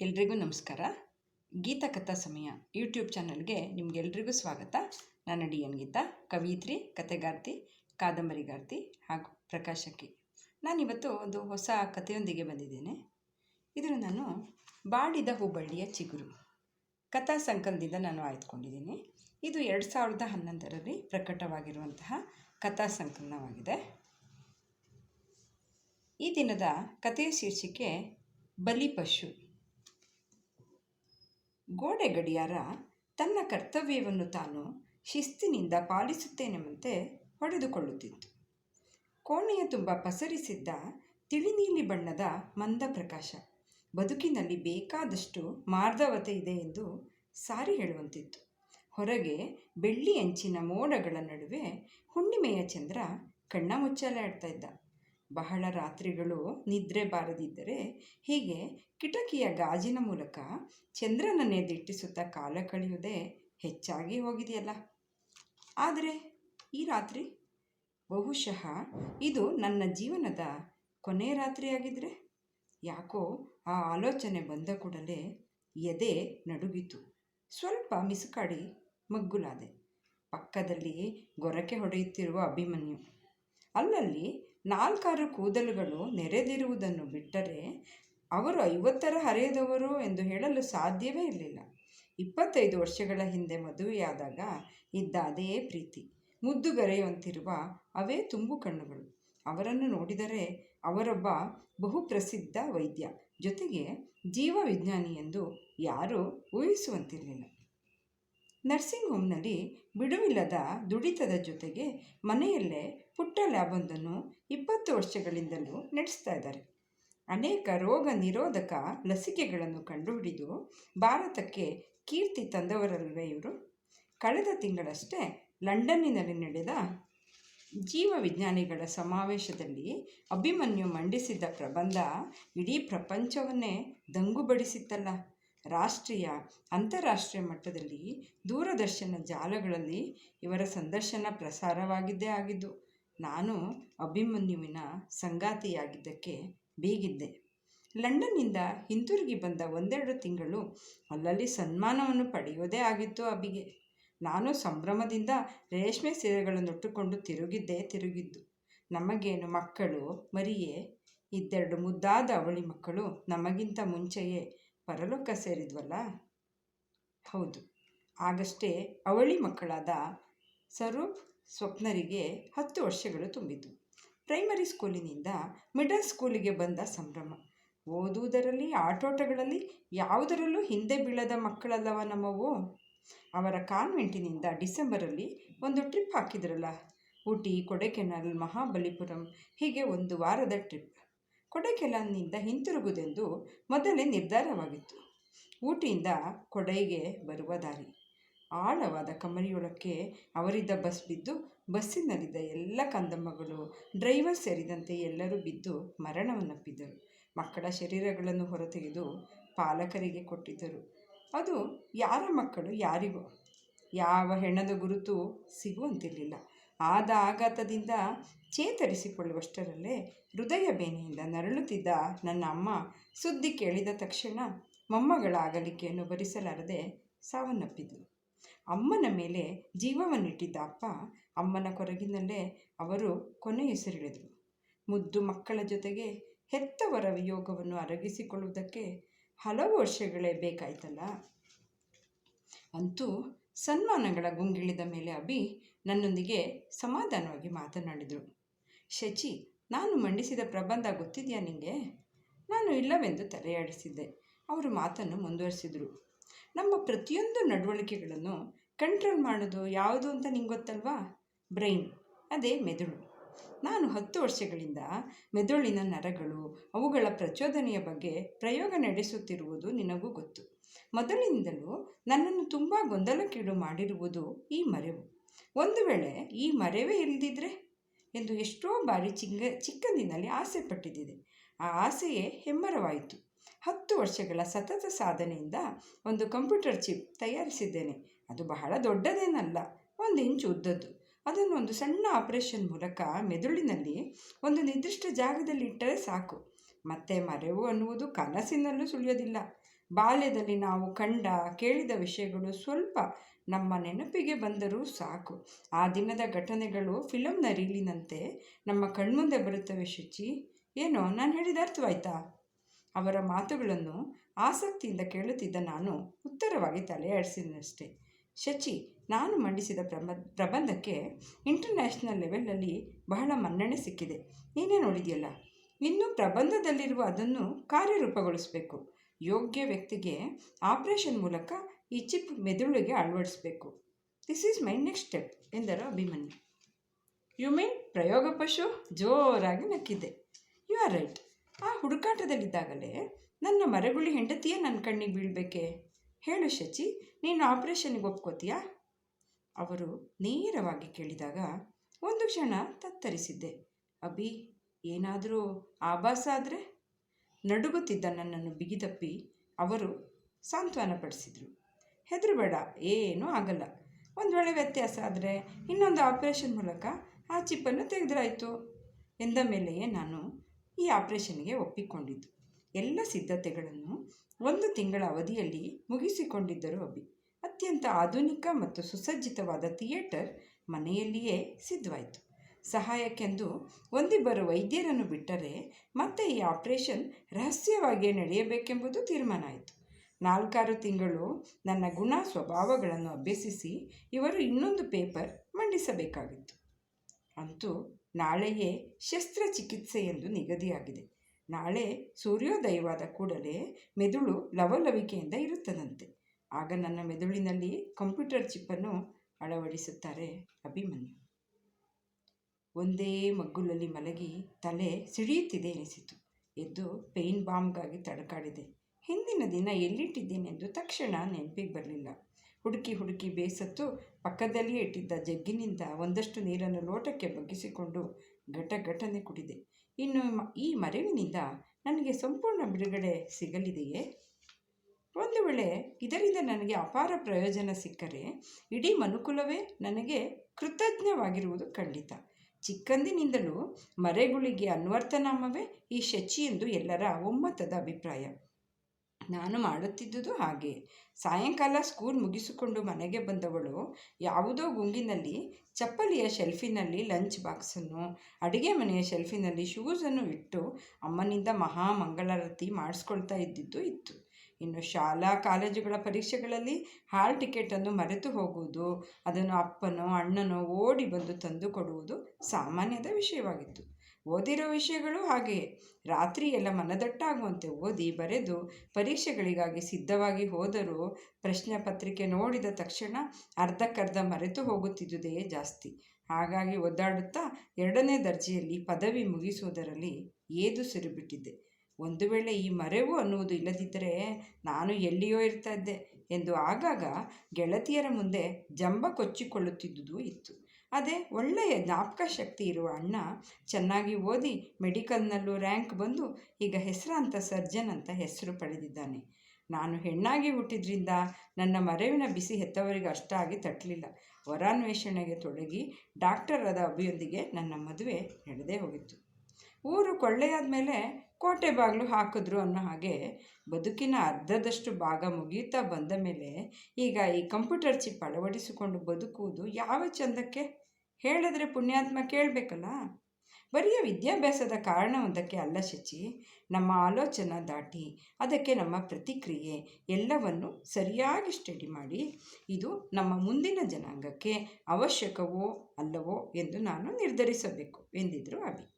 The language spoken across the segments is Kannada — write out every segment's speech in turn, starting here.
ಎಲ್ರಿಗೂ ನಮಸ್ಕಾರ. ಗೀತಾ ಕಥಾ ಸಮಯ ಯೂಟ್ಯೂಬ್ ಚಾನಲ್ಗೆ ನಿಮಗೆಲ್ರಿಗೂ ಸ್ವಾಗತ. ನಾನು ಡಿ ಎನ್ ಗೀತಾ, ಕವಿತ್ರಿ, ಕಥೆಗಾರ್ತಿ ಕಾದಂಬರಿಗಾರ್ತಿ ಹಾಗೂ ಪ್ರಕಾಶಕಿ. ನಾನಿವತ್ತು ಒಂದು ಹೊಸ ಕಥೆಯೊಂದಿಗೆ ಬಂದಿದ್ದೇನೆ. ಇದನ್ನು ನಾನು ಬಾಡಿದ ಹುಬ್ಬಳ್ಳಿಯ ಚಿಗುರು. ಕಥಾ ಸಂಕಲನದಿಂದ ನಾನು ಆಯ್ದುಕೊಂಡಿದ್ದೀನಿ. ಇದು ಎರಡು ಸಾವಿರದ ಹನ್ನೊಂದರಲ್ಲಿ ಪ್ರಕಟವಾಗಿರುವಂತಹ ಕಥಾ ಸಂಕಲನವಾಗಿದೆ. ಈ ದಿನದ ಕಥೆಯ ಶೀರ್ಷಿಕೆ ಬಲಿಪಶು ಗೋಡೆ ಗಡಿಯಾರ ತನ್ನ ಕರ್ತವ್ಯವನ್ನು ತಾನು ಶಿಸ್ತಿನಿಂದ ಪಾಲಿಸುತ್ತೇನೆಂಬಂತೆ ಹೊಡೆದುಕೊಳ್ಳುತ್ತಿತ್ತು. ಕೋಣೆಯ ತುಂಬ ಪಸರಿಸಿದ್ದ ತಿಳಿನೀಲಿ ಬಣ್ಣದ ಮಂದ ಪ್ರಕಾಶ. ಬದುಕಿನಲ್ಲಿ ಬೇಕಾದಷ್ಟು ಮಾರ್ಧವತೆ ಇದೆ ಎಂದು ಸಾರಿ ಹೇಳುವಂತಿತ್ತು. ಹೊರಗೆ ಬೆಳ್ಳಿ ಅಂಚಿನ ಮೋಡಗಳ ನಡುವೆ ಹುಣ್ಣಿಮೆಯ ಚಂದ್ರ ಕಣ್ಣ ಮುಚ್ಚಾಲೆ ಇದ್ದ. ಬಹಳ ರಾತ್ರಿಗಳು ನಿದ್ರೆ ಬಾರದಿದ್ದರೆ ಹೀಗೆ ಕಿಟಕಿಯ ಗಾಜಿನ ಮೂಲಕ ಚಂದ್ರನನ್ನೇ ದಿಟ್ಟಿಸುತ್ತಾ ಕಾಲ ಕಳೆಯುವುದೇ ಹೆಚ್ಚಾಗಿ ಹೋಗಿದೆಯಲ್ಲ. ಆದರೆ ಈ ರಾತ್ರಿ? ಬಹುಶಃ ಇದು ನನ್ನ ಜೀವನದ ಕೊನೆ ರಾತ್ರಿಯಾಗಿದ್ದರೆ ಯಾಕೋ ಆ ಆಲೋಚನೆ ಬಂದ ಕೂಡಲೇ ಎದೆ ನಡುಗಿತು. ಸ್ವಲ್ಪ ಮಿಸುಕಾಡಿ ಮಗ್ಗುಲಾದೆ. ಪಕ್ಕದಲ್ಲಿ ಗೊರಕೆ ಹೊಡೆಯುತ್ತಿರುವ ಅಭಿಮನ್ಯು ಅಲ್ಲಲ್ಲಿ ನಾಲ್ಕಾರು ಕೂದಲುಗಳು ನೆರೆದಿರುವುದನ್ನು ಬಿಟ್ಟರೆ ಅವರು ಐವತ್ತರ ಹರೆಯದವರು ಎಂದು ಹೇಳಲು ಸಾಧ್ಯವೇ ಇರಲಿಲ್ಲ. ಇಪ್ಪತ್ತೈದು ವರ್ಷಗಳ ಹಿಂದೆ ಮದುವೆಯಾದಾಗ ಇದ್ದ ಅದೇ ಪ್ರೀತಿ. ಮುದ್ದುಗರೆಯುವಂತಿರುವ ಅವೇ ತುಂಬು ಕಣ್ಣುಗಳು. ಅವರನ್ನು ನೋಡಿದರೆ ಅವರೊಬ್ಬ ಬಹುಪ್ರಸಿದ್ಧ ವೈದ್ಯ. ಜೊತೆಗೆ ಜೀವ ವಿಜ್ಞಾನಿ ಎಂದು ಯಾರೂ ಊಹಿಸುವಂತಿರಲಿಲ್ಲ. ನರ್ಸಿಂಗ್ ಹೋಮ್ನಲ್ಲಿ ಬಿಡುವಿಲ್ಲದ ದುಡಿತದ ಜೊತೆಗೆ ಮನೆಯಲ್ಲೇ ಪುಟ್ಟ ಲ್ಯಾಬೊಂದನ್ನು ಇಪ್ಪತ್ತು ವರ್ಷಗಳಿಂದಲೂ ನಡೆಸ್ತಾ ಇದ್ದಾರೆ. ಅನೇಕ ರೋಗ ನಿರೋಧಕ ಲಸಿಕೆಗಳನ್ನು ಕಂಡುಹಿಡಿದು ಭಾರತಕ್ಕೆ ಕೀರ್ತಿ ತಂದವರಲ್ವೇ ಇವರು? ಕಳೆದ ತಿಂಗಳಷ್ಟೇ ಲಂಡನ್ನಿನಲ್ಲಿ ನಡೆದ ಜೀವ ವಿಜ್ಞಾನಿಗಳ ಸಮಾವೇಶದಲ್ಲಿ ಅಭಿಮನ್ಯು ಮಂಡಿಸಿದ್ದ ಪ್ರಬಂಧ ಇಡೀ ಪ್ರಪಂಚವನ್ನೇ ದಂಗುಬಡಿಸಿತ್ತಲ್ಲ. ರಾಷ್ಟ್ರೀಯ, ಅಂತಾರಾಷ್ಟ್ರೀಯ ಮಟ್ಟದಲ್ಲಿ ದೂರದರ್ಶನ ಜಾಲಗಳಲ್ಲಿ ಇವರ ಸಂದರ್ಶನ ಪ್ರಸಾರವಾಗಿದ್ದೇ ಆಗಿದ್ದು ನಾನು ಅಭಿಮನ್ಯುವಿನ ಸಂಗಾತಿಯಾಗಿದ್ದಕ್ಕೆ ಬೀಗಿದ್ದೆ. ಲಂಡನ್ನಿಂದ ಹಿಂತಿರುಗಿ ಬಂದ ಒಂದೆರಡು ತಿಂಗಳು ಅಲ್ಲಲ್ಲಿ ಸನ್ಮಾನವನ್ನು ಪಡೆಯೋದೇ ಆಗಿತ್ತು ಅಬಿಗೆ. ನಾನು ಸಂಭ್ರಮದಿಂದ ರೇಷ್ಮೆ ಸೀರೆಗಳನ್ನುಟ್ಟುಕೊಂಡು ತಿರುಗಿದ್ದೇ ತಿರುಗಿದ್ದು. ನಮಗೇನು ಮಕ್ಕಳು, ಮರಿಯೇ? ಇದ್ದೆರಡು ಮುದ್ದಾದ ಅವಳಿ ಮಕ್ಕಳು ನಮಗಿಂತ ಮುಂಚೆಯೇ ಪರಲೋಕ ಸೇರಿದ್ವಲ್ಲ? ಹೌದು. ಆಗಷ್ಟೇ ಅವಳಿ ಮಕ್ಕಳಾದ ಸ್ವರೂಪ್ ಸ್ವಪ್ನರಿಗೆ ಹತ್ತು ವರ್ಷಗಳು ತುಂಬಿತು. ಪ್ರೈಮರಿ ಸ್ಕೂಲಿನಿಂದ ಮಿಡಲ್ ಸ್ಕೂಲಿಗೆ ಬಂದ ಸಂಭ್ರಮ. ಓದುವುದರಲ್ಲಿ, ಆಟೋಟಗಳಲ್ಲಿ ಯಾವುದರಲ್ಲೂ ಹಿಂದೆ ಬೀಳದ ಮಕ್ಕಳಲ್ಲವ ನಮ್ಮವು ಅವರ ಕಾನ್ವೆಂಟಿನಿಂದ ಡಿಸೆಂಬರಲ್ಲಿ ಒಂದು ಟ್ರಿಪ್ ಹಾಕಿದ್ರಲ್ಲ? ಊಟಿ, ಕೊಡೆಕೆನಲ್, ಮಹಾಬಲಿಪುರಂ, ಹೀಗೆ ಒಂದು ವಾರದ ಟ್ರಿಪ್. ಕೊಡೆಕೆನಲ್ನಿಂದ ಹಿಂತಿರುಗುವುದೆಂದು ಮೊದಲೇ ನಿರ್ಧಾರವಾಗಿತ್ತು. ಊಟಿಯಿಂದ ಕೊಡೈಗೆ ಬರುವ ದಾರಿ. ಆಳವಾದ ಕಮರಿಯೊಳಕ್ಕೆ ಅವರಿದ್ದ ಬಸ್ ಬಿದ್ದು, ಬಸ್ಸಿನಲ್ಲಿದ್ದ ಎಲ್ಲ ಕಂದಮ್ಮಗಳು, ಡ್ರೈವರ್ ಸೇರಿದಂತೆ ಎಲ್ಲರೂ ಬಿದ್ದು ಮರಣವನ್ನಪ್ಪಿದ್ದರು ಮಕ್ಕಳ ಶರೀರಗಳನ್ನು ಹೊರತೆಗೆದು ಪಾಲಕರಿಗೆ ಕೊಟ್ಟಿದ್ದರು. ಅದು ಯಾರ ಮಕ್ಕಳು ಯಾರಿಗೂ? ಯಾವ ಹೆಣದ ಗುರುತು ಸಿಗುವಂತಿರಲಿಲ್ಲ. ಆದ ಆಘಾತದಿಂದ ಚೇತರಿಸಿಕೊಳ್ಳುವಷ್ಟರಲ್ಲೇ ಹೃದಯ ಬೇನೆಯಿಂದ ನರಳುತ್ತಿದ್ದ ನನ್ನ ಅಮ್ಮ ಸುದ್ದಿ ಕೇಳಿದ ತಕ್ಷಣ ಮೊಮ್ಮಗಳ ಅಗಲಿಕೆಯನ್ನು ಭರಿಸಲಾರದೆ ಸಾವನ್ನಪ್ಪಿದ್ದು ಅಮ್ಮನ ಮೇಲೆ ಜೀವವನ್ನಿಟ್ಟಿದ್ದ ಅಪ್ಪ ಅಮ್ಮನ ಕೊರಗಿನಲ್ಲೇ ಅವರು ಕೊನೆಯುಸಿರಿಳಿದರು ಮುದ್ದು ಮಕ್ಕಳ ಜೊತೆಗೆ ಹೆತ್ತವರ ವಿಯೋಗವನ್ನು ಅರಗಿಸಿಕೊಳ್ಳುವುದಕ್ಕೆ ಹಲವು ವರ್ಷಗಳೇ ಬೇಕಾಯ್ತಲ್ಲ? ಅಂತೂ ಸನ್ಮಾನಗಳ ಗುಂಗಿಳಿದ ಮೇಲೆ ಅಭಿ ನನ್ನೊಂದಿಗೆ ಸಮಾಧಾನವಾಗಿ ಮಾತನಾಡಿದರು ಶಚಿ, ನಾನು ಮಂಡಿಸಿದ ಪ್ರಬಂಧ ಗೊತ್ತಿದೆಯಾ ನಿನಗೆ ನಾನು ಇಲ್ಲವೆಂದು ತಲೆಯಾಡಿಸಿದ್ದೆ. ಅವರು ಮಾತನ್ನು ಮುಂದುವರಿಸಿದರು. ನಮ್ಮ ಪ್ರತಿಯೊಂದು ನಡವಳಿಕೆಗಳನ್ನು ಕಂಟ್ರೋಲ್ ಮಾಡೋದು ಯಾವುದು ಅಂತ ನಿಂಗೆ ಗೊತ್ತಲ್ವಾ? ಬ್ರೈನ್ ಅದೇ ಮೆದುಳು. ನಾನು ಹತ್ತು ವರ್ಷಗಳಿಂದ ಮೆದುಳಿನ ನರಗಳು, ಅವುಗಳ ಪ್ರಚೋದನೆಯ ಬಗ್ಗೆ ಪ್ರಯೋಗ ನಡೆಸುತ್ತಿರುವುದು ನಿನಗೂ ಗೊತ್ತು. ಮೊದಲಿನಿಂದಲೂ ನನ್ನನ್ನು ತುಂಬ ಗೊಂದಲಕ್ಕೀಡು ಮಾಡಿರುವುದು ಈ ಮರೆವು. ಒಂದು ವೇಳೆ ಈ ಮರೆವೇ ಇಲ್ಲದಿದ್ರೆ ಎಂದು ಎಷ್ಟೋ ಬಾರಿ ಚಿಂಗ, ಚಿಕ್ಕಂದಿನಲ್ಲಿ ಆಸೆ ಪಟ್ಟಿದ್ದಿದೆ. ಆ ಆಸೆಯೇ ಹೆಮ್ಮರವಾಯಿತು. ಹತ್ತು ವರ್ಷಗಳ ಸತತ ಸಾಧನೆಯಿಂದ ಒಂದು ಕಂಪ್ಯೂಟರ್ ಚಿಪ್ ತಯಾರಿಸಿದ್ದೇನೆ. ಅದು ಬಹಳ ದೊಡ್ಡದೇನಲ್ಲ, ಒಂದು ಇಂಚು ಉದ್ದದ್ದು. ಅದನ್ನು ಒಂದು ಸಣ್ಣ ಆಪರೇಷನ್ ಮೂಲಕ ಮೆದುಳಿನಲ್ಲಿ ಒಂದು ನಿರ್ದಿಷ್ಟ ಜಾಗದಲ್ಲಿ ಇಟ್ಟರೆ ಸಾಕು. ಮತ್ತೆ ಮರೆವು ಅನ್ನುವುದು ಕನಸಿನಲ್ಲೂ ಸುಳಿಯೋದಿಲ್ಲ. ಬಾಲ್ಯದಲ್ಲಿ ನಾವು ಕಂಡ, ಕೇಳಿದ ವಿಷಯಗಳು ಸ್ವಲ್ಪ ನಮ್ಮ ನೆನಪಿಗೆ ಬಂದರೂ ಸಾಕು. ಆ ದಿನದ ಘಟನೆಗಳು ಫಿಲಮ್ನ ರೀಲಿನಂತೆ ನಮ್ಮ ಕಣ್ಮುಂದೆ ಬರುತ್ತವೆ ಶುಚಿ. ಏನೋ, ನಾನು ಹೇಳಿದ ಅರ್ಥವಾಯ್ತಾ? ಅವರ ಮಾತುಗಳನ್ನು ಆಸಕ್ತಿಯಿಂದ ಕೇಳುತ್ತಿದ್ದ ನಾನು ಉತ್ತರವಾಗಿ ತಲೆಯಾಡಿಸಿದನಷ್ಟೆ. ಶಚಿ, ನಾನು ಮಂಡಿಸಿದ ಪ್ರಬ, ಪ್ರಬಂಧಕ್ಕೆ ಇಂಟರ್ನ್ಯಾಷನಲ್ ಲೆವೆಲಲ್ಲಿ ಬಹಳ ಮನ್ನಣೆ ಸಿಕ್ಕಿದೆ. ನೀನೇ ನೋಡಿದೆಯಲ್ಲ? ಇನ್ನು ಪ್ರಬಂಧದಲ್ಲಿರುವ ಅದನ್ನು ಕಾರ್ಯರೂಪಗೊಳಿಸಬೇಕು. ಯೋಗ್ಯ ವ್ಯಕ್ತಿಗೆ ಆಪರೇಷನ್ ಮೂಲಕ ಈ ಚಿಪ್ ಮೆದುಳಿಗೆ ಅಳವಡಿಸಬೇಕು. This is my next step ಎಂದರು ಅಭಿಮನ್ಯು. ಯು ಮೀನ್ ಪ್ರಯೋಗ ಪಶು? ಜೋರಾಗಿ ನಕ್ಕಿದ್ದೆ. ಯು ಆರ್ ರೈಟ್ ಆ ಹುಡುಕಾಟದಲ್ಲಿದ್ದಾಗಲೇ ನನ್ನ ಮರಗುಳಿ ಹೆಂಡತಿಯೇ ನನ್ನ ಕಣ್ಣಿಗೆ ಬೀಳಬೇಕೆ? ಹೇಳು ಶಚಿ, ನೀನು ಆಪರೇಷನ್ಗೆ ಒಪ್ಕೋತೀಯಾ? ಅವರು ನೇರವಾಗಿ ಕೇಳಿದಾಗ ಒಂದು ಕ್ಷಣ ತತ್ತರಿಸಿದ್ದೆ. ಅಭಿ, ಏನಾದರೂ ಆಭಾಸ ಆದರೆ? ನಡುಗುತ್ತಿದ್ದ ನನ್ನನ್ನು ಬಿಗಿದಪ್ಪಿ ಅವರು ಸಾಂತ್ವನಪಡಿಸಿದರು. ಹೆದರಬೇಡ, ಏನೂ ಆಗಲ್ಲ. ಒಂದು ವೇಳೆ ವ್ಯತ್ಯಾಸ ಆದರೆ ಇನ್ನೊಂದು ಆಪರೇಷನ್ ಮೂಲಕ ಆ ಚಿಪ್ಪನ್ನು ತೆಗೆದ್ರಾಯಿತು ಎಂದ ಮೇಲೆಯೇ ನಾನು ಈ ಆಪರೇಷನ್ಗೆ ಒಪ್ಪಿಕೊಂಡಿದ್ದು. ಎಲ್ಲ ಸಿದ್ಧತೆಗಳನ್ನು ಒಂದು ತಿಂಗಳ ಅವಧಿಯಲ್ಲಿ ಮುಗಿಸಿಕೊಂಡಿದ್ದರು ಅಭಿ. ಅತ್ಯಂತ ಆಧುನಿಕ ಮತ್ತು ಸುಸಜ್ಜಿತವಾದ ಥಿಯೇಟರ್ ಮನೆಯಲ್ಲಿಯೇ ಸಿದ್ಧವಾಯಿತು. ಸಹಾಯಕ್ಕೆಂದು ಒಂದಿಬ್ಬರು ವೈದ್ಯರನ್ನು ಬಿಟ್ಟರೆ ಮತ್ತೆ ಈ ಆಪರೇಷನ್ ರಹಸ್ಯವಾಗಿಯೇ ನಡೆಯಬೇಕೆಂಬುದು ತೀರ್ಮಾನ ಆಯಿತು. ನಾಲ್ಕಾರು ತಿಂಗಳು ನನ್ನ ಗುಣ ಸ್ವಭಾವಗಳನ್ನು ಅಭ್ಯಸಿಸಿ ಇವರು ಇನ್ನೊಂದು ಪೇಪರ್ ಮಂಡಿಸಬೇಕಾಗಿತ್ತು. ಅಂತೂ ನಾಳೆಯೇ ಶಸ್ತ್ರಚಿಕಿತ್ಸೆ ಎಂದು ನಿಗದಿಯಾಗಿದೆ. ನಾಳೆ ಸೂರ್ಯೋದಯವಾದ ಕೂಡಲೇ ಮೆದುಳು ಲವಲವಿಕೆಯಿಂದ ಇರುತ್ತದಂತೆ. ಆಗ ನನ್ನ ಮೆದುಳಿನಲ್ಲಿ ಕಂಪ್ಯೂಟರ್ ಚಿಪ್ಪನ್ನು ಅಳವಡಿಸುತ್ತಾರೆ ಅಭಿಮನ್ಯು. ಒಂದೇ ಮಗ್ಗುಲಲ್ಲಿ ಮಲಗಿ ತಲೆ ಸಿಡಿಯುತ್ತಿದೆ ಎನಿಸಿತು. ಎದ್ದು ಪೇಯ್ನ್ ಬಾಂಬ್ಗಾಗಿ ತಡಕಾಡಿದೆ. ಹಿಂದಿನ ದಿನ ಎಲ್ಲಿಟ್ಟಿದ್ದೇನೆಂದು ತಕ್ಷಣ ನೆನಪಿಗೆ ಬರಲಿಲ್ಲ. ಹುಡುಕಿ ಹುಡುಕಿ ಬೇಸತ್ತು ಪಕ್ಕದಲ್ಲಿಯೇ ಇಟ್ಟಿದ್ದ ಜಗ್ಗಿನಿಂದ ಒಂದಷ್ಟು ನೀರನ್ನು ಲೋಟಕ್ಕೆ ಬಗ್ಗಿಸಿಕೊಂಡು ಘಟ ಘಟನೆ ಕುಡಿದೆ. ಇನ್ನು ಈ ಮರವಿನಿಂದ ನನಗೆ ಸಂಪೂರ್ಣ ಬಿಡುಗಡೆ ಸಿಗಲಿದೆಯೇ? ಒಂದು ವೇಳೆ ಇದರಿಂದ ನನಗೆ ಅಪಾರ ಪ್ರಯೋಜನ ಸಿಕ್ಕರೆ ಇಡೀ ಮನುಕುಲವೇ ನನಗೆ ಕೃತಜ್ಞವಾಗಿರುವುದು ಖಂಡಿತ. ಚಿಕ್ಕಂದಿನಿಂದಲೂ ಮರೆಗುಳಿಗೆ ಅನ್ವರ್ಥನಾಮವೇ ಈ ಶಚಿ ಎಂದು ಎಲ್ಲರ ಒಮ್ಮತದ ಅಭಿಪ್ರಾಯ. ನಾನು ಮಾಡುತ್ತಿದ್ದುದು ಹಾಗೆ. ಸಾಯಂಕಾಲ ಸ್ಕೂಲ್ ಮುಗಿಸಿಕೊಂಡು ಮನೆಗೆ ಬಂದವಳು ಯಾವುದೋ ಗುಂಗಿನಲ್ಲಿ ಚಪ್ಪಲಿಯ ಶೆಲ್ಫಿನಲ್ಲಿ ಲಂಚ್ ಬಾಕ್ಸನ್ನು, ಅಡುಗೆ ಮನೆಯ ಶೆಲ್ಫಿನಲ್ಲಿ ಶೂಸನ್ನು ಇಟ್ಟು ಅಮ್ಮನಿಂದ ಮಹಾ ಮಂಗಳಾರತಿ ಮಾಡಿಸ್ಕೊಳ್ತಾ ಇದ್ದಿದ್ದು ಇತ್ತು. ಇನ್ನು ಶಾಲಾ ಕಾಲೇಜುಗಳ ಪರೀಕ್ಷೆಗಳಲ್ಲಿ ಹಾಲ್ ಟಿಕೆಟನ್ನು ಮರೆತು ಹೋಗುವುದು, ಅದನ್ನು ಅಪ್ಪನೋ ಅಣ್ಣನೋ ಓಡಿ ಬಂದು ತಂದು ಕೊಡುವುದು ಸಾಮಾನ್ಯದ ವಿಷಯವಾಗಿತ್ತು. ಓದಿರೋ ವಿಷಯಗಳು ಹಾಗೆಯೇ ರಾತ್ರಿ ಎಲ್ಲ ಮನದಟ್ಟಾಗುವಂತೆ ಓದಿ, ಬರೆದು ಪರೀಕ್ಷೆಗಳಿಗಾಗಿ ಸಿದ್ಧವಾಗಿ ಹೋದರೂ ಪ್ರಶ್ನೆ ಪತ್ರಿಕೆ ನೋಡಿದ ತಕ್ಷಣ ಅರ್ಧಕ್ಕರ್ಧ ಮರೆತು ಹೋಗುತ್ತಿದ್ದುದೇ ಜಾಸ್ತಿ. ಹಾಗಾಗಿ ಒದ್ದಾಡುತ್ತಾ ಎರಡನೇ ದರ್ಜೆಯಲ್ಲಿ ಪದವಿ ಮುಗಿಸುವುದರಲ್ಲಿ ಏದು ಸಿರಿಬಿಟ್ಟಿದ್ದೆ. ಒಂದು ವೇಳೆ ಈ ಮರೆವು ಅನ್ನುವುದು ಇಲ್ಲದಿದ್ದರೆ ನಾನು ಎಲ್ಲಿಯೋ ಇರ್ತಾ ಇದ್ದೆ. ಎಂದು ಆಗಾಗ ಗೆಳತಿಯರ ಮುಂದೆ ಜಂಬ ಕೊಚ್ಚಿಕೊಳ್ಳುತ್ತಿದ್ದುದು ಇತ್ತು. ಅದೇ ಒಳ್ಳೆಯ ಜ್ಞಾಪಕ ಶಕ್ತಿ ಇರುವ ಅಣ್ಣ ಚೆನ್ನಾಗಿ ಓದಿ ಮೆಡಿಕಲ್ನಲ್ಲೂ ರ್ಯಾಂಕ್ ಬಂದು ಈಗ ಹೆಸರಾಂತ ಸರ್ಜನ್ ಅಂತ ಹೆಸರು ಪಡೆದಿದ್ದಾನೆ. ನಾನು ಹೆಣ್ಣಾಗಿ ಹುಟ್ಟಿದ್ರಿಂದ ನನ್ನ ಮರೆವಿನ ಬಿಸಿ ಹೆತ್ತವರಿಗೆ ಅಷ್ಟಾಗಿ ತಟ್ಟಲಿಲ್ಲ. ವರಾನ್ವೇಷಣೆಗೆ ತೊಡಗಿ ಡಾಕ್ಟರ್ ಆದ ಅಭಿಯೊಂದಿಗೆ ನನ್ನ ಮದುವೆ ನಡೆದೇ ಹೋಗಿತ್ತು. ಊರು ಕೊಳ್ಳೆಯಾದ ಮೇಲೆ ಕೋಟೆ ಬಾಗಿಲು ಹಾಕಿದ್ರು ಅನ್ನೋ ಹಾಗೆ ಬದುಕಿನ ಅರ್ಧದಷ್ಟು ಭಾಗ ಮುಗಿಯುತ್ತಾ ಬಂದ ಮೇಲೆ ಈಗ ಈ ಕಂಪ್ಯೂಟರ್ ಚಿಪ್ ಅಳವಡಿಸಿಕೊಂಡು ಬದುಕುವುದು ಯಾವ ಚಂದಕ್ಕೆ? ಹೇಳಿದ್ರೆ ಪುಣ್ಯಾತ್ಮ ಕೇಳಬೇಕಲ್ಲ? ಬರಿಯ ವಿದ್ಯಾಭ್ಯಾಸದ ಕಾರಣವೊಂದಕ್ಕೆ ಅಲ್ಲ ಶಚಿ, ನಮ್ಮ ಆಲೋಚನಾ ದಾಟಿ, ಅದಕ್ಕೆ ನಮ್ಮ ಪ್ರತಿಕ್ರಿಯೆ ಎಲ್ಲವನ್ನು ಸರಿಯಾಗಿ ಸ್ಟಡಿ ಮಾಡಿ, ಇದು ನಮ್ಮ ಮುಂದಿನ ಜನಾಂಗಕ್ಕೆ ಅವಶ್ಯಕವೋ ಅಲ್ಲವೋ ಎಂದು ನಾನು ನಿರ್ಧರಿಸಬೇಕು ಎಂದಿದ್ರು ಅಭಿ.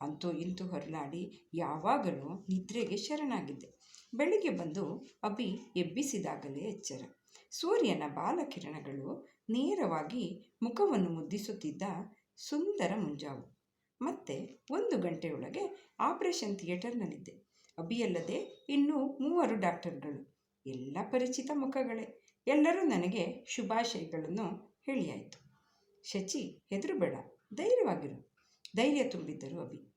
ಅಂತೂ ಇಂತೂ ಹೊರಲಾಡಿ ಯಾವಾಗಲೂ ನಿದ್ರೆಗೆ ಶರಣಾಗಿದ್ದೆ. ಬೆಳಿಗ್ಗೆ ಬಂದು ಅಭಿ ಎಬ್ಬಿಸಿದಾಗಲೇ ಎಚ್ಚರ. ಸೂರ್ಯನ ಬಾಲಕಿರಣಗಳು ನೇರವಾಗಿ ಮುಖವನ್ನು ಮುದ್ದಿಸುತ್ತಿದ್ದ ಸುಂದರ ಮುಂಜಾವು. ಮತ್ತೆ ಒಂದು ಗಂಟೆಯೊಳಗೆ ಆಪರೇಷನ್ ಥಿಯೇಟರ್ನಲ್ಲಿದ್ದೆ. ಅಭಿಯಲ್ಲದೆ ಇನ್ನೂ ಮೂವರು ಡಾಕ್ಟರ್ಗಳು. ಎಲ್ಲ ಪರಿಚಿತ ಮುಖಗಳೇ. ಎಲ್ಲರೂ ನನಗೆ ಶುಭಾಶಯಗಳನ್ನು ಹೇಳಿಯಾಯಿತು. ಶಚಿ, ಹೆದರುಬೇಡ. ಧೈರ್ಯವಾಗಿರು. ಧೈರ್ಯ ತುಂಬಿದ್ದರು ಅಭಿ.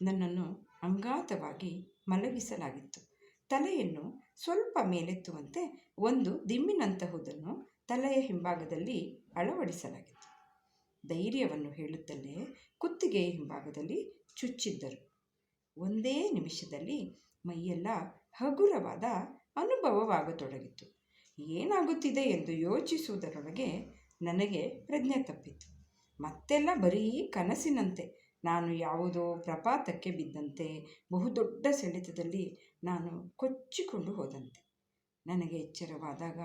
ನನ್ನನ್ನು ಅಂಗಾತವಾಗಿ ಮಲಗಿಸಲಾಗಿತ್ತು. ತಲೆಯನ್ನು ಸ್ವಲ್ಪ ಮೇಲೆತ್ತುವಂತೆ ಒಂದು ದಿಮ್ಮಿನಂತಹುದನ್ನು ತಲೆಯ ಹಿಂಭಾಗದಲ್ಲಿ ಅಳವಡಿಸಲಾಗಿತ್ತು. ಧೈರ್ಯವನ್ನು ಹೇಳುತ್ತಲೇ ಕುತ್ತಿಗೆಯ ಹಿಂಭಾಗದಲ್ಲಿ ಚುಚ್ಚಿದ್ದರು. ಒಂದೇ ನಿಮಿಷದಲ್ಲಿ ಮೈಯೆಲ್ಲ ಹಗುರವಾದ ಅನುಭವವಾಗತೊಡಗಿತು ಏನಾಗುತ್ತಿದೆ ಎಂದು ಯೋಚಿಸುವುದರೊಳಗೆ ನನಗೆ ಪ್ರಜ್ಞೆ ತಪ್ಪಿತು. ಮತ್ತೆಲ್ಲ ಬರೀ ಕನಸಿನಂತೆ ನಾನು ಯಾವುದೋ ಪ್ರಪಾತಕ್ಕೆ ಬಿದ್ದಂತೆ ಬಹುದೊಡ್ಡ ಸೆಳೆತದಲ್ಲಿ ನಾನು ಕೊಚ್ಚಿಕೊಂಡು ಹೋದಂತೆ. ನನಗೆ ಎಚ್ಚರವಾದಾಗ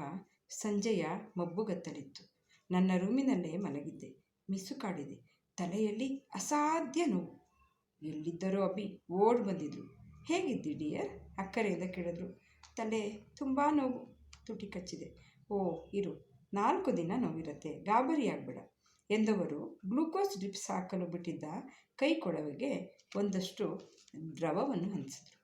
ಸಂಜೆಯ ಮಬ್ಬುಗತ್ತಲಿತ್ತು ನನ್ನ ರೂಮಿನಲ್ಲೇ ಮಲಗಿದ್ದೆ. ಮಿಸುಕಾಡಿದೆ ತಲೆಯಲ್ಲಿ ಅಸಾಧ್ಯ ನೋವು. ಎಲ್ಲಿದ್ದರೋ ಅಭಿ ಓಡ್ ಬಂದಿದ್ರು. ಹೇಗಿದ್ದಿ ಡಿಯರ್? ಅಕ್ಕರೆಯಿಂದ ಕೇಳಿದ್ರು. ತಲೆ ತುಂಬ ನೋವು. ತುಟಿ ಕಚ್ಚಿದೆ. ಓ, ಇರು. ನಾಲ್ಕು ದಿನ ನೋವಿರುತ್ತೆ. ಗಾಬರಿ ಆಗಬೇಡ ಎಂದವರು ಗ್ಲೂಕೋಸ್ ಡ್ರಿಪ್ಸ್ ಹಾಕಲು ಬಿಟ್ಟಿದ್ದ ಕೈ ಕೊಡವಿಗೆ ಒಂದಷ್ಟು ದ್ರವವನ್ನು ಹಂಚಿದ್ರು.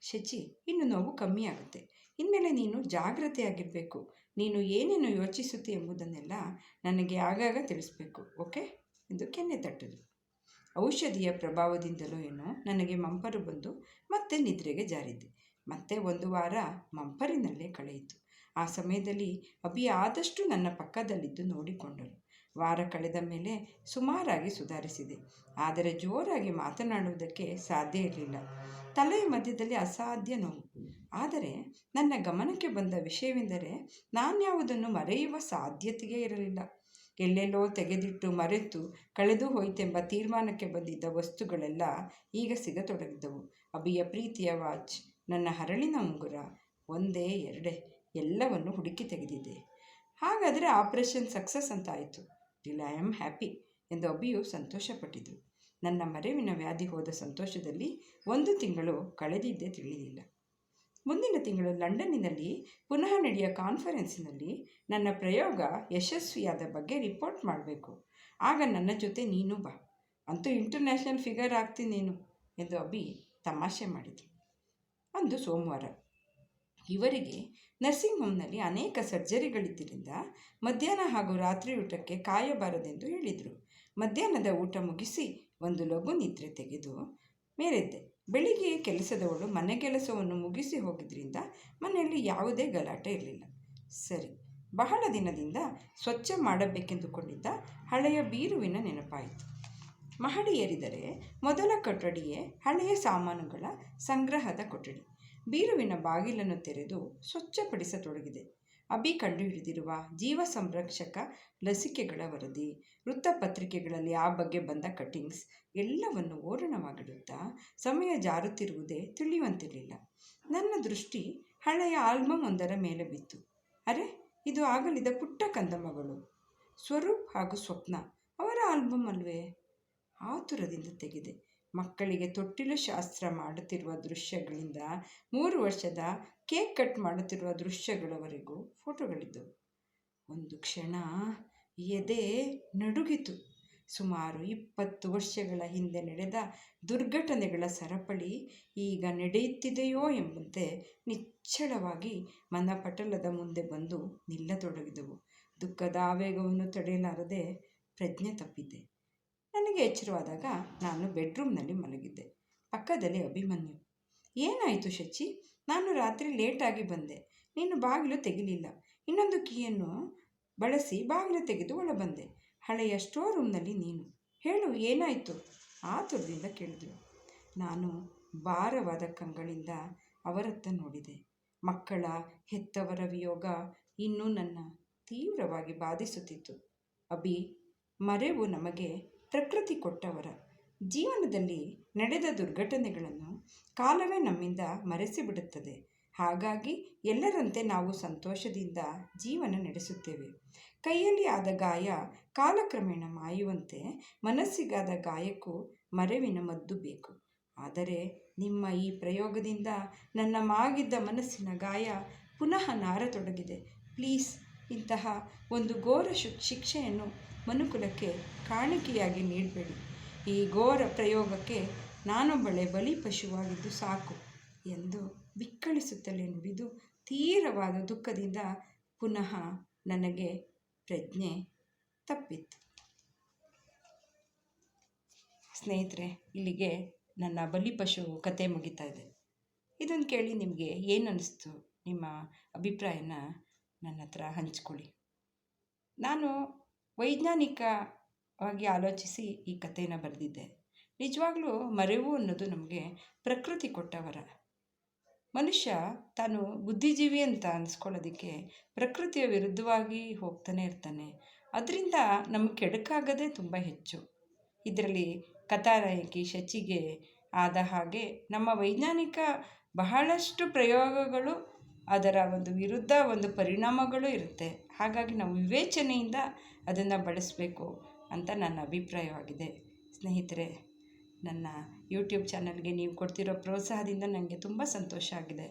ಶಚಿ, ಇನ್ನು ನೋವು ಕಮ್ಮಿ ಆಗುತ್ತೆ. ಇನ್ಮೇಲೆ ನೀನು ಜಾಗ್ರತೆಯಾಗಿರಬೇಕು. ನೀನು ಏನೇನು ಯೋಚಿಸುತ್ತೆ ಎಂಬುದನ್ನೆಲ್ಲ ನನಗೆ ಆಗಾಗ ತಿಳಿಸ್ಬೇಕು, ಓಕೆ? ಎಂದು ಕೆನ್ನೆ ತಟ್ಟಿದ್ರು ಔಷಧಿಯ ಪ್ರಭಾವದಿಂದಲೂ ಏನೋ ನನಗೆ ಮಂಪರು ಬಂದು ಮತ್ತೆ ನಿದ್ರೆಗೆ ಜಾರಿದ್ದೆ. ಮತ್ತೆ ಒಂದು ವಾರ ಮಂಪರಿನಲ್ಲೇ ಕಳೆಯಿತು. ಆ ಸಮಯದಲ್ಲಿ ಅಭಿ ಆದಷ್ಟು ನನ್ನ ಪಕ್ಕದಲ್ಲಿದ್ದು ನೋಡಿಕೊಂಡರು. ವಾರ ಕಳೆದ ಮೇಲೆ ಸುಮಾರಾಗಿ ಸುಧಾರಿಸಿದೆ. ಆದರೆ ಜೋರಾಗಿ ಮಾತನಾಡುವುದಕ್ಕೆ ಸಾಧ್ಯ ಇರಲಿಲ್ಲ. ತಲೆಯ ಮಧ್ಯದಲ್ಲಿ ಅಸಾಧ್ಯ ನೋವು. ಆದರೆ ನನ್ನ ಗಮನಕ್ಕೆ ಬಂದ ವಿಷಯವೆಂದರೆ ನಾನ್ಯಾವುದನ್ನು ಮರೆಯುವ ಸಾಧ್ಯತೆಯೇ ಇರಲಿಲ್ಲ. ಎಲ್ಲೆಲ್ಲೋ ತೆಗೆದಿಟ್ಟು ಮರೆತು ಕಳೆದು ಹೋಯಿತೆಂಬ ತೀರ್ಮಾನಕ್ಕೆ ಬಂದಿದ್ದ ವಸ್ತುಗಳೆಲ್ಲ ಈಗ ಸಿಗತೊಡಗಿದ್ದವು ಅಭಿಯ ಪ್ರೀತಿಯ ವಾಚ್, ನನ್ನ ಹರಳಿನ ಉಂಗುರ, ಒಂದೇ ಎರಡೇ ಎಲ್ಲವನ್ನು ಹುಡುಕಿ ತೆಗೆದಿದೆ. ಹಾಗಾದರೆ ಆಪರೇಷನ್ ಸಕ್ಸಸ್ ಅಂತ ಆಯಿತು ಟಿಲ್ ಐ ಆಮ್ ಹ್ಯಾಪಿ ಎಂದು ಅಬ್ಬಿಯು ಸಂತೋಷಪಟ್ಟಿದ್ರು ನನ್ನ ಮರೆವಿನ ವ್ಯಾಧಿ ಹೋದ ಸಂತೋಷದಲ್ಲಿ ಒಂದು ತಿಂಗಳು ಕಳೆದಿದ್ದೇ ತಿಳಿಯಲಿಲ್ಲ. ಮುಂದಿನ ತಿಂಗಳು ಲಂಡನ್ನಿನಲ್ಲಿ, ಪುನಃ ನಡೆಯುವ ಕಾನ್ಫರೆನ್ಸಿನಲ್ಲಿ ನನ್ನ ಪ್ರಯೋಗ ಯಶಸ್ವಿಯಾದ ಬಗ್ಗೆ ರಿಪೋರ್ಟ್ ಮಾಡಬೇಕು. ಆಗ ನನ್ನ ಜೊತೆ ನೀನು ಬಾ. ಅಂತೂ ಇಂಟರ್ನ್ಯಾಷನಲ್ ಫಿಗರ್ ಆಗ್ತೀನಿ ನೀನು ಎಂದು ಅಭಿ ತಮಾಷೆ ಮಾಡಿದರು ಅಂದು ಸೋಮವಾರ. ಇವರಿಗೆ ನರ್ಸಿಂಗ್ ಹೋಮ್ನಲ್ಲಿ ಅನೇಕ ಸರ್ಜರಿಗಳಿದ್ದರಿಂದ ಮಧ್ಯಾಹ್ನ ಹಾಗೂ ರಾತ್ರಿ ಊಟಕ್ಕೆ ಕಾಯಬಾರದೆಂದು ಹೇಳಿದರು. ಮಧ್ಯಾಹ್ನದ ಊಟ ಮುಗಿಸಿ ಒಂದು ಲಘು ನಿದ್ರೆ ತೆಗೆದು ಮೇರೆದ್ದೆ ಬೆಳಿಗ್ಗೆ ಕೆಲಸದವಳು ಮನೆ ಕೆಲಸವನ್ನು ಮುಗಿಸಿ ಹೋಗಿದ್ದರಿಂದ ಮನೆಯಲ್ಲಿ ಯಾವುದೇ ಗಲಾಟೆ ಇರಲಿಲ್ಲ. ಸರಿ, ಬಹಳ ದಿನದಿಂದ ಸ್ವಚ್ಛ ಮಾಡಬೇಕೆಂದುಕೊಂಡಿದ್ದ ಹಳೆಯ ಬೀರುವಿನ ನೆನಪಾಯಿತು. ಮಹಡಿ ಏರಿದರೆ ಮೊದಲ ಕೊಠಡಿಯೇ ಹಳೆಯ ಸಾಮಾನುಗಳ ಸಂಗ್ರಹದ ಕೊಠಡಿ. ಬೀರುವಿನ ಬಾಗಿಲನ್ನು ತೆರೆದು ಸ್ವಚ್ಛಪಡಿಸತೊಡಗಿದೆ. ಅಭಿ ಕಂಡುಹಿಡಿದಿರುವ ಜೀವ ಸಂರಕ್ಷಕ ಲಸಿಕೆಗಳ ವರದಿ ವೃತ್ತಪತ್ರಿಕೆಗಳಲ್ಲಿ ಆ ಬಗ್ಗೆ ಬಂದ ಕಟಿಂಗ್ಸ್ ಎಲ್ಲವನ್ನು ಓರಣವಾಗಿಡುತ್ತಾ ಸಮಯ ಜಾರುತ್ತಿರುವುದೇ ತಿಳಿಯುವಂತಿರಲಿಲ್ಲ. ನನ್ನ ದೃಷ್ಟಿ ಹಳೆಯ ಆಲ್ಬಮ್ ಒಂದರ ಮೇಲೆ ಬಿತ್ತು. ಅರೆ, ಇದು ಆಗಲಿದ ಪುಟ್ಟ ಕಂದಮ್ಮಗಳು. ಸ್ವರೂಪ್ ಹಾಗೂ ಸ್ವಪ್ನ ಅವರ ಆಲ್ಬಮ್ ಅಲ್ವೇ? ಆತುರದಿಂದ ತೆಗೆದೆ. ಮಕ್ಕಳಿಗೆ ತೊಟ್ಟಿಲು ಶಾಸ್ತ್ರ ಮಾಡುತ್ತಿರುವ ದೃಶ್ಯಗಳಿಂದ ಮೂರು ವರ್ಷದ ಕೇಕ್ ಕಟ್ ಮಾಡುತ್ತಿರುವ ದೃಶ್ಯಗಳವರೆಗೂ ಫೋಟೋಗಳಿದ್ದವು. ಒಂದು ಕ್ಷಣ ಎದೆ ನಡುಗಿತು. ಸುಮಾರು ಇಪ್ಪತ್ತು ವರ್ಷಗಳ ಹಿಂದೆ ನಡೆದ ದುರ್ಘಟನೆಗಳ ಸರಪಳಿ ಈಗ ನಡೆಯುತ್ತಿದೆಯೋ ಎಂಬಂತೆ ನಿಚ್ಚಳವಾಗಿ ಮನಪಟಲದ ಮುಂದೆ ಬಂದು ನಿಲ್ಲತೊಡಗಿದವು. ದುಃಖದ ಆವೇಗವನ್ನು ತಡೆಯಲಾರದೆ ಪ್ರಜ್ಞೆ ತಪ್ಪಿದ್ದೆ ನನಗೆ ಎಚ್ಚರವಾದಾಗ ನಾನು ಬೆಡ್ರೂಮ್ನಲ್ಲಿ ಮಲಗಿದ್ದೆ. ಪಕ್ಕದಲ್ಲಿ ಅಭಿಮನ್ಯು, ಏನಾಯಿತು ಶಚಿ? ನಾನು ರಾತ್ರಿ ಲೇಟಾಗಿ ಬಂದೆ. ನೀನು ಬಾಗಿಲು ತೆಗಿಲಿಲ್ಲ. ಇನ್ನೊಂದು ಕೀಯನ್ನು ಬಳಸಿ ಬಾಗಿಲು ತೆಗೆದು ಒಳ ಬಂದೆ ಹಳೆಯ ಸ್ಟೋರ್ ರೂಮ್ನಲ್ಲಿ ನೀನು. ಹೇಳು, ಏನಾಯಿತು? ಆತುರದಿಂದ ಕೇಳಿದ್ಲು. ನಾನು ಭಾರವಾದ ಕಂಗಳಿಂದ ಅವರತ್ತ ನೋಡಿದೆ. ಮಕ್ಕಳ ಹೆತ್ತವರ ವಿಯೋಗ ಇನ್ನೂ ನನ್ನ ತೀವ್ರವಾಗಿ ಬಾಧಿಸುತ್ತಿತ್ತು. ಅಭಿ, ಮರೆವು ನಮಗೆ ಪ್ರಕೃತಿ ಕೊಟ್ಟವರ ಜೀವನದಲ್ಲಿ ನಡೆದ ದುರ್ಘಟನೆಗಳನ್ನು ಕಾಲವೇ ನಮ್ಮಿಂದ ಮರೆಸಿಬಿಡುತ್ತದೆ. ಹಾಗಾಗಿ ಎಲ್ಲರಂತೆ ನಾವು ಸಂತೋಷದಿಂದ ಜೀವನ ನಡೆಸುತ್ತೇವೆ. ಕೈಯಲ್ಲಿ ಆದ ಗಾಯ ಕಾಲಕ್ರಮೇಣ ಮಾಯುವಂತೆ ಮನಸ್ಸಿಗಾದ ಗಾಯಕ್ಕೂ ಮರೆವಿನ ಮದ್ದು ಬೇಕು. ಆದರೆ ನಿಮ್ಮ ಈ ಪ್ರಯೋಗದಿಂದ ನನ್ನ ಮಾಗಿದ್ದ ಮನಸ್ಸಿನ ಗಾಯ ಪುನಃ ನಾರತೊಡಗಿದೆ. ಪ್ಲೀಸ್ ಇಂತಹ ಒಂದು ಘೋರ ಶಿಕ್ಷೆಯನ್ನು ಮನುಕುಲಕ್ಕೆ ಕಾಣಿಕೆಯಾಗಿ ನೀಡಬೇಡಿ. ಈ ಘೋರ ಪ್ರಯೋಗಕ್ಕೆ ನಾನೊಬ್ಬಳೆ ಬಲಿ ಪಶುವಾಗಿದ್ದು ಸಾಕು ಎಂದು ಬಿಕ್ಕಳಿಸುತ್ತಲೇ ನುಡಿದು ತೀರವಾದ ದುಃಖದಿಂದ ಪುನಃ ನನಗೆ ಪ್ರಜ್ಞೆ ತಪ್ಪಿತ್ತು. ಸ್ನೇಹಿತರೆ, ಇಲ್ಲಿಗೆ ನನ್ನ ಬಲಿಪಶು ಕತೆ ಮುಗಿತಾ ಇದೆ. ಇದನ್ನು ಕೇಳಿ ನಿಮಗೆ ಏನು ಅನ್ನಿಸ್ತು ನಿಮ್ಮ ಅಭಿಪ್ರಾಯನ ನನ್ನ ಹತ್ರ ಹಂಚ್ಕೊಳ್ಳಿ. ನಾನು ವೈಜ್ಞಾನಿಕವಾಗಿ ಆಲೋಚಿಸಿ ಈ ಕಥೆನ ಬರೆದಿದ್ದೆ. ನಿಜವಾಗ್ಲೂ ಮರೆವು ಅನ್ನೋದು ನಮಗೆ ಪ್ರಕೃತಿ ಕೊಟ್ಟವರ. ಮನುಷ್ಯ ತಾನು ಬುದ್ಧಿಜೀವಿ ಅಂತ ಅನಿಸ್ಕೊಳ್ಳೋದಕ್ಕೆ ಪ್ರಕೃತಿಯ ವಿರುದ್ಧವಾಗಿ ಹೋಗ್ತಾನೆ ಇರ್ತಾನೆ. ಅದರಿಂದ ನಮಗೆ ಕೆಡಕಾಗದೇ ತುಂಬ ಹೆಚ್ಚು. ಇದರಲ್ಲಿ ಕಥಾನಾಯಕಿ ಶಚಿಗೆ ಆದ ಹಾಗೆ ನಮ್ಮ ವೈಜ್ಞಾನಿಕ ಬಹಳಷ್ಟು ಪ್ರಯೋಗಗಳು ಅದರ ಒಂದು ವಿರುದ್ಧ ಒಂದು ಪರಿಣಾಮಗಳು ಇರುತ್ತೆ. ಹಾಗಾಗಿ ನಾವು ವಿವೇಚನೆಯಿಂದ ಅದನ್ನು ಬಳಸಬೇಕು ಅಂತ ನನ್ನ ಅಭಿಪ್ರಾಯವಾಗಿದೆ. ಸ್ನೇಹಿತರೆ, ನನ್ನ ಯೂಟ್ಯೂಬ್ ಚಾನಲ್ಗೆ ನೀವು ಕೊಡ್ತಿರೋ ಪ್ರೋತ್ಸಾಹದಿಂದ ನನಗೆ ತುಂಬ ಸಂತೋಷ ಆಗಿದೆ.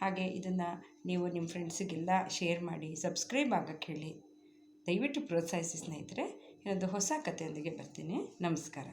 ಹಾಗೆ ಇದನ್ನು ನೀವು ನಿಮ್ಮ ಫ್ರೆಂಡ್ಸಿಗೆಲ್ಲ ಶೇರ್ ಮಾಡಿ, ಸಬ್ಸ್ಕ್ರೈಬ್ ಆಗೋಕ್ಕೆ ಹೇಳಿ ದಯವಿಟ್ಟು ಪ್ರೋತ್ಸಾಹಿಸಿ ಸ್ನೇಹಿತರೆ, ಇನ್ನೊಂದು ಹೊಸ ಕಥೆಯೊಂದಿಗೆ ಬರ್ತೀನಿ. ನಮಸ್ಕಾರ.